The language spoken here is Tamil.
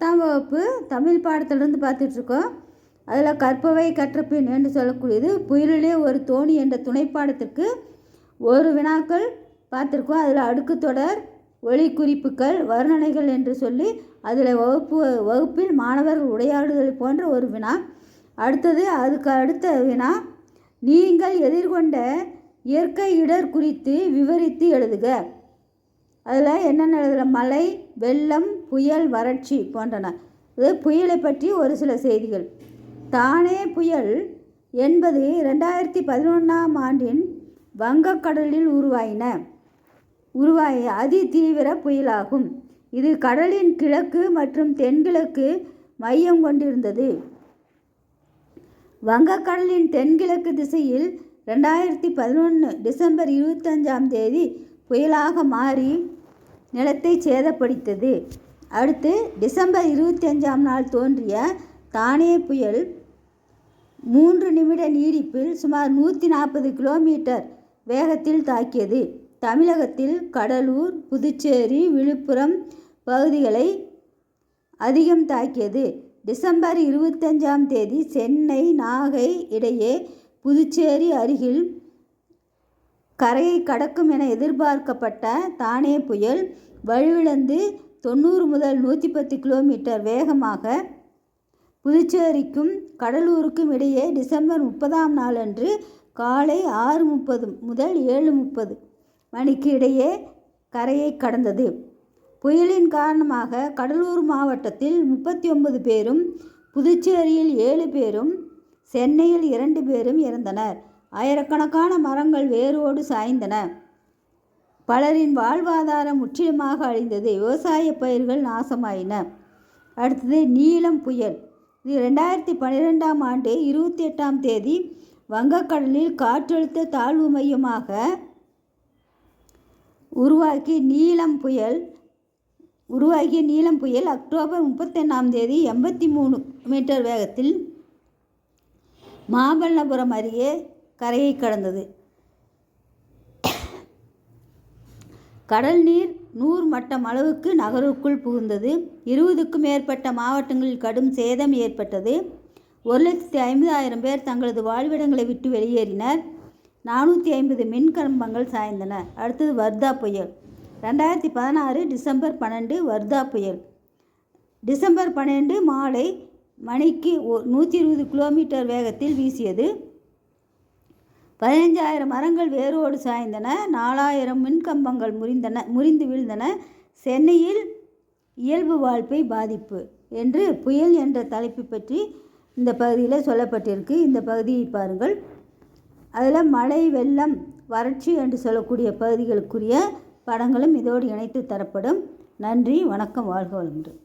பத்தாம் வகுப்பு தமிழ் பாடத்திலிருந்து பார்த்துட்ருக்கோம். அதில் கற்பவை கற்றப்பின் என்று சொல்லக்கூடியது புயலிலே ஒரு தோணி என்ற துணைப்பாடத்திற்கு ஒரு வினாக்கள் பார்த்துருக்கோம். அதில் அடுக்கு தொடர் ஒளி குறிப்புகள் வர்ணனைகள் என்று சொல்லி அதில் வகுப்பு வகுப்பில் மாணவர்கள் உரையாடுதல் போன்ற ஒரு வினா. அடுத்தது அதுக்கு அடுத்த வினா நீங்கள் எதிர்கொண்ட இயற்கை இடர் குறித்து விவரித்து எழுதுக. அதில் என்னென்ன எழுதுகிற மழை வெள்ளம் புயல் வறட்சி போன்றன. இது புயலை பற்றி ஒரு சில செய்திகள். தானே புயல் என்பது ரெண்டாயிரத்தி பதினொன்றாம் ஆண்டின் வங்கக்கடலில் உருவாயின. உருவாய அதி தீவிர புயலாகும். இது கடலின் கிழக்கு மற்றும் தென்கிழக்கு மையம் கொண்டிருந்தது. வங்கக்கடலின் தென்கிழக்கு திசையில் ரெண்டாயிரத்தி பதினொன்று டிசம்பர் இருபத்தஞ்சாம் தேதி புயலாக மாறி நிலத்தை சேதப்படுத்தது. அடுத்து டிசம்பர் இருபத்தஞ்சாம் நாள் தோன்றிய தானே புயல் மூன்று நிமிட நீடிப்பில் சுமார் நூற்றி நாற்பது கிலோமீட்டர் வேகத்தில் தாக்கியது. தமிழகத்தில் கடலூர் புதுச்சேரி விழுப்புரம் பகுதிகளை அதிகம் தாக்கியது. டிசம்பர் இருபத்தஞ்சாம் தேதி சென்னை நாகை இடையே புதுச்சேரி அருகில் கரையை கடக்கும் என எதிர்பார்க்கப்பட்ட தானே புயல் வலுவிழந்து தொண்ணூறு முதல் நூற்றி பத்து கிலோமீட்டர் வேகமாக புதுச்சேரிக்கும் கடலூருக்கும் இடையே டிசம்பர் முப்பதாம் நாளன்று காலை ஆறு முப்பது முதல் ஏழு முப்பது மணிக்கு இடையே கரையை கடந்தது. புயலின் காரணமாக கடலூர் மாவட்டத்தில் முப்பத்தி ஒன்பது பேரும் புதுச்சேரியில் ஏழு பேரும் சென்னையில் இரண்டு பேரும் இறந்தனர். ஆயிரக்கணக்கான மரங்கள் வேரோடு சாய்ந்தன. பலரின் வாழ்வாதாரம் முற்றிலுமாக அழிந்தது. விவசாய பயிர்கள் நாசமாயின. அடுத்தது நீளம் புயல். இது ரெண்டாயிரத்தி பன்னிரெண்டாம் ஆண்டு இருபத்தி எட்டாம் தேதி வங்கக்கடலில் காற்றழுத்த தாழ்வு மையமாக உருவாக்கி நீலம் புயல் உருவாகிய நீளம் புயல் அக்டோபர் முப்பத்தொன்னாம் தேதி எண்பத்தி மூணு மீட்டர் வேகத்தில் மாமல்லபுரம் அருகே கரையை கடந்தது. கடல் நீர் நூறு மட்டம் அளவுக்கு நகருக்குள் புகுந்தது. இருபதுக்கும் மேற்பட்ட மாவட்டங்களில் கடும் சேதம் ஏற்பட்டது. ஒரு லட்சத்தி ஐம்பதாயிரம் பேர் தங்களது வாழ்விடங்களை விட்டு வெளியேறினர். நானூற்றி ஐம்பது மின் கம்பங்கள் சாய்ந்தன. அடுத்தது வர்தா புயல். ரெண்டாயிரத்தி பதினாறு டிசம்பர் பன்னெண்டு வர்தா புயல். டிசம்பர் பன்னெண்டு மாலை மணிக்கு நூற்றி இருபது கிலோமீட்டர் வேகத்தில் வீசியது. பதினஞ்சாயிரம் மரங்கள் வேரோடு சாய்ந்தன நாலாயிரம் மின்கம்பங்கள் முறிந்தன முறிந்து வீழ்ந்தன. சென்னையில் இயல்பு வாழ்க்கை பாதிப்பு என்று புயல் என்ற தலைப்பு பற்றி இந்த பகுதியில் சொல்லப்பட்டிருக்கு. இந்த பகுதியை பாருங்கள். அதில் மழை வெள்ளம் வறட்சி என்று சொல்லக்கூடிய பகுதிகளுக்குரிய படங்களும் இதோடு இணைத்து தரப்படும். நன்றி வணக்கம் வாழ்க வளமுடன்.